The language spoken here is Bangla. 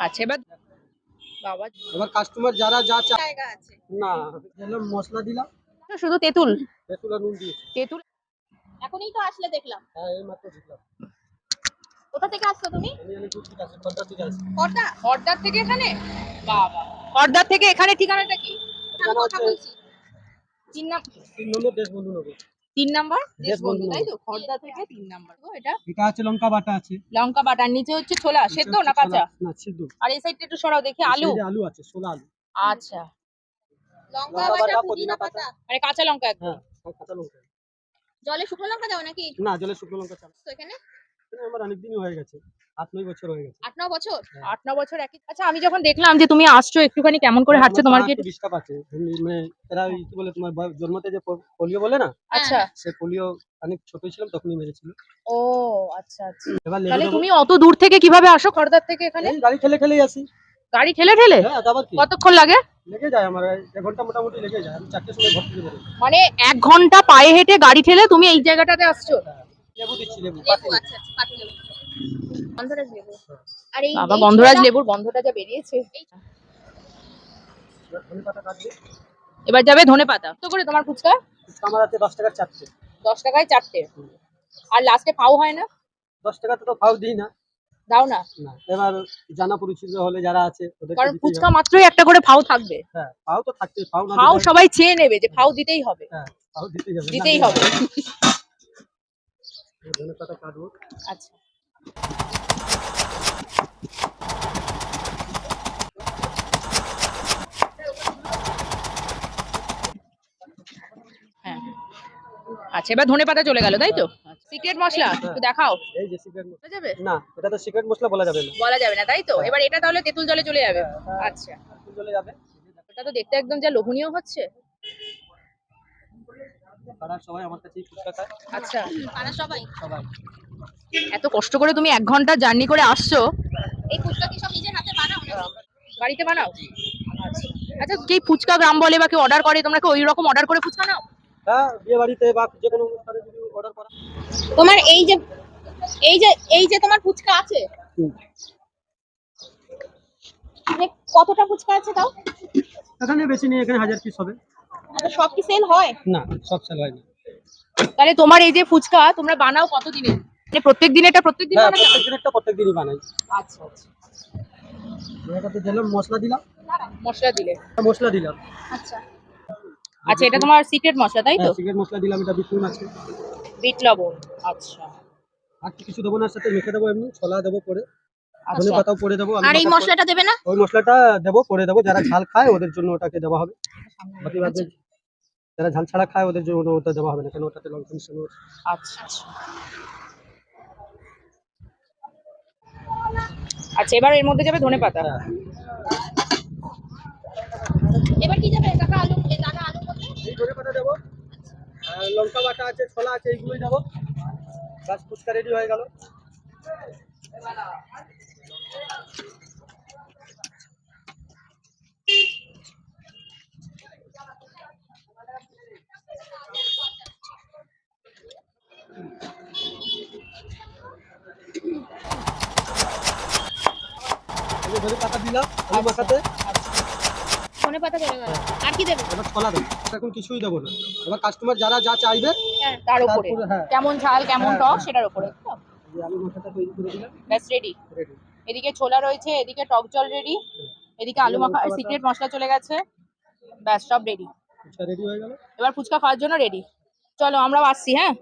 আচ্ছা এবার বাবা এবার কাস্টমার যারা যা চায় জায়গা আছে। না দিলাম মশলা দিলাম। শুধু তেঁতুল? তেঁতুল আর নুন দিয়েছি। তেঁতুল? এখনই তো আসলে দেখলাম। হ্যাঁ এই মাত্র দিলাম কোথা থেকে আসছো তুমি? আমি হরদা হরদার থেকে এখানে? বাবা। হরদার থেকে এখানে ঠিকানাটা কি? ঠিকানা কথা বলছি। তিন নাম তিন নম্বর দেশবন্ধু নগর তিন নাম্বার? তাই তো? খর্দা থেকে তিন নাম্বার। এটা? এটা আছে লঙ্কা বাটা আছে। লঙ্কা বাটার নিচে হচ্ছে ছোলা। সেদ্ধ না কাঁচা? না সিদ্ধ। আর এই সাইডটা একটু সরাও দেখি আলু? আলু আছে ছোলা আলু। আচ্ছা। লঙ্কা বাটা পুদিনা পাতা? মানে কাঁচা লঙ্কা একদম। হ্যাঁ কাঁচা লঙ্কা। জলে শুকনো লঙ্কা দাও নাকি? না জলে শুকনো লঙ্কা চাল। তো এখানে? আমার অনেক দিনই হয়ে গেছে। আট নয় বছর হয়ে গেছে। আট ন বছর? হ্যাঁ। আট ন বছর একই আচ্ছা আমি যখন দেখলাম যে তুমি আসছো একটুখানি কেমন করে হাঁটছে তোমার কি ডিস্টার্ব আছে। মানে এরা কি বলে তোমার জন্মতে যে পোলিও বলে না? আচ্ছা। সে পোলিও অনেক ছোট ছিলাম তখনই মেরেছিল। ও আচ্ছা আচ্ছা। তাহলে তুমি অত দূর থেকে কীভাবে আসো খড়দার থেকে এখানে? গাড়ি ঠেলে ঠেলেই আসি। গাড়ি ঠেলে ঠেলে? হ্যাঁ কতক্ষণ লাগে? লেগে যায় আমার এক ঘণ্টা মোটামুটি লেগে যায়। আমি চারটের সময় ঘর থেকে বেরোই। মানে এক ঘণ্টা পায়ে হেঁটে গাড়ি ঠেলে তুমি এই জায়গাটাতে আসছো? হ্যাঁ, লেবু দিচ্ছি লেবু। লেবু আচ্ছা আচ্ছা পাতি লেবু গন্ধরাজ লেবু। আর এই বাবা গন্ধরাজ লেবুর গন্ধটা যা বেরিয়েছে। এবার যাবে ধনে পাতা তো করে তোমার ফুচকা? ফুচকা আমার আছে দশ টাকার চারটে। দশ টাকায় চারটে। আর লাস্টে পাও হয় না? দশ টাকাতে তো ফাও দিই না। দাও না। না এবার জানা পরিচিত হলে যারা আছে কারণ ফুচকা মাত্রই একটা করে ফাও থাকবে। হ্যাঁ ফাও তো থাকতেই ফাও না ফাও সবাই চেয়ে নেবে যে ফাও দিতেই হবে। হ্যাঁ ফাও দিতেই হবে। দিতেই হবে। ধনে পাতা কাটবো। আচ্ছা। হ্যাঁ। আচ্ছা এবার ধনে পাতা চলে গেল তাই তো? সিক্রেট মশলা একটু দেখাও। এই যে সিক্রেট বলা যাবে? না এটা তো সিক্রেট মশলা বলা যাবে না। বলা যাবে না তাই তো? এবার এটা তাহলে তেঁতুল জলে চলে যাবে। হ্যাঁ। আচ্ছা। একটু চলে যাবে। এটা তো দেখতে একদম যা লোভনীয় হচ্ছে। পাড়ার সবাই আমার কাছেই ফুচকা খায়। আচ্ছা। পাড়া সবাই? সবাই। এত কষ্ট করে তুমি এক ঘণ্টা জার্নি করে আসছো? এই ফুচকা কি সব নিজের হাতে বানাও বাড়িতে বানাও? আচ্ছা আচ্ছা ফুচকা গ্রাম বলে বা কেউ অর্ডার করে তোমরা কি ওই রকম অর্ডার করে ফুচকা নাও? হ্যাঁ বিয়ে বাড়িতে বা যে কোনো অনুষ্ঠানে যদি অর্ডার করা। তোমার এই যে এই যে এই যে তোমার ফুচকা আছে? মানে কতটা ফুচকা আছে তাও? এখানে বেশি নেই এখানে হাজার পিস হবে। সব কি সেল হয়? না সব সেল হয় না। তাহলে তোমার এই যে ফুচকা তোমরা বানাও কত দিনে মানে প্রত্যেক দিন এটা প্রত্যেক দিন হ্যাঁ বানাও প্রত্যেক দিন একটা প্রত্যেক দিনই বানাই। আচ্ছা আচ্ছা। এটাতে দিলাম মশলা দিলাম। মশলা দিলে। মশলা দিলাম। আচ্ছা। আচ্ছা এটা তোমার সিক্রেট মশলা তাই তো? হ্যাঁ সিক্রেট মশলা দিলাম এটা বিট আছে। বিট লবণ আচ্ছা। আর কিছু দেবো না সাথে মেখে দেবো এমনি ছোলা দেবো পরে। ধনে আচ্ছা পাতাও পরে দেবো আর এই মশলাটা দেবে না? ওই মশলাটা দেবো পরে দেবো যারা ঝাল খায় ওদের জন্য ওটাকে দেওয়া হবে। বাকি বাদে যারা ঝাল ছাড়া খায় ওদের জন্য ওটা দেওয়া হবে না কেন ওটাতে লঙ্কা মিশানো আচ্ছা আচ্ছা। আচ্ছা এবার এর মধ্যে যাবে ধনে পাতা? হ্যাঁ। এবার কি যাবে? কাকা আলু দাদা আলু মধ্যে? এই ধনে পাতা দেবো। আর লঙ্কা বাটা আছে ছোলা আছে এইগুলোই দেবো। বাস ফুচকা রেডি হয়ে গেল। ধনে পাতা দিলাম আলু মাখাতে। ধনে পাতা চলে গেল। আর কি দেবে? এবার ছোলা দেবো। এখন কিছুই দেবো না। এবার কাস্টমার যারা যা চাইবে তার উপরে। হ্যাঁ। কেমন ঝাল কেমন হ্যাঁ, টক হ্যাঁ। সেটার উপরে? আলু মাখাটা তৈরি করে দিলাম। ব্যাস রেডি রেডি এদিকে ছোলা রয়েছে এদিকে টক জল রেডি এদিকে আলু মাখা সিক্রেট মশলা চলে গেছে। ব্যাস সব রেডি ফুচকা রেডি হয়ে গেল। এবার ফুচকা খাওয়ার জন্য রেডি চলো আমরা আসছি হ্যাঁ।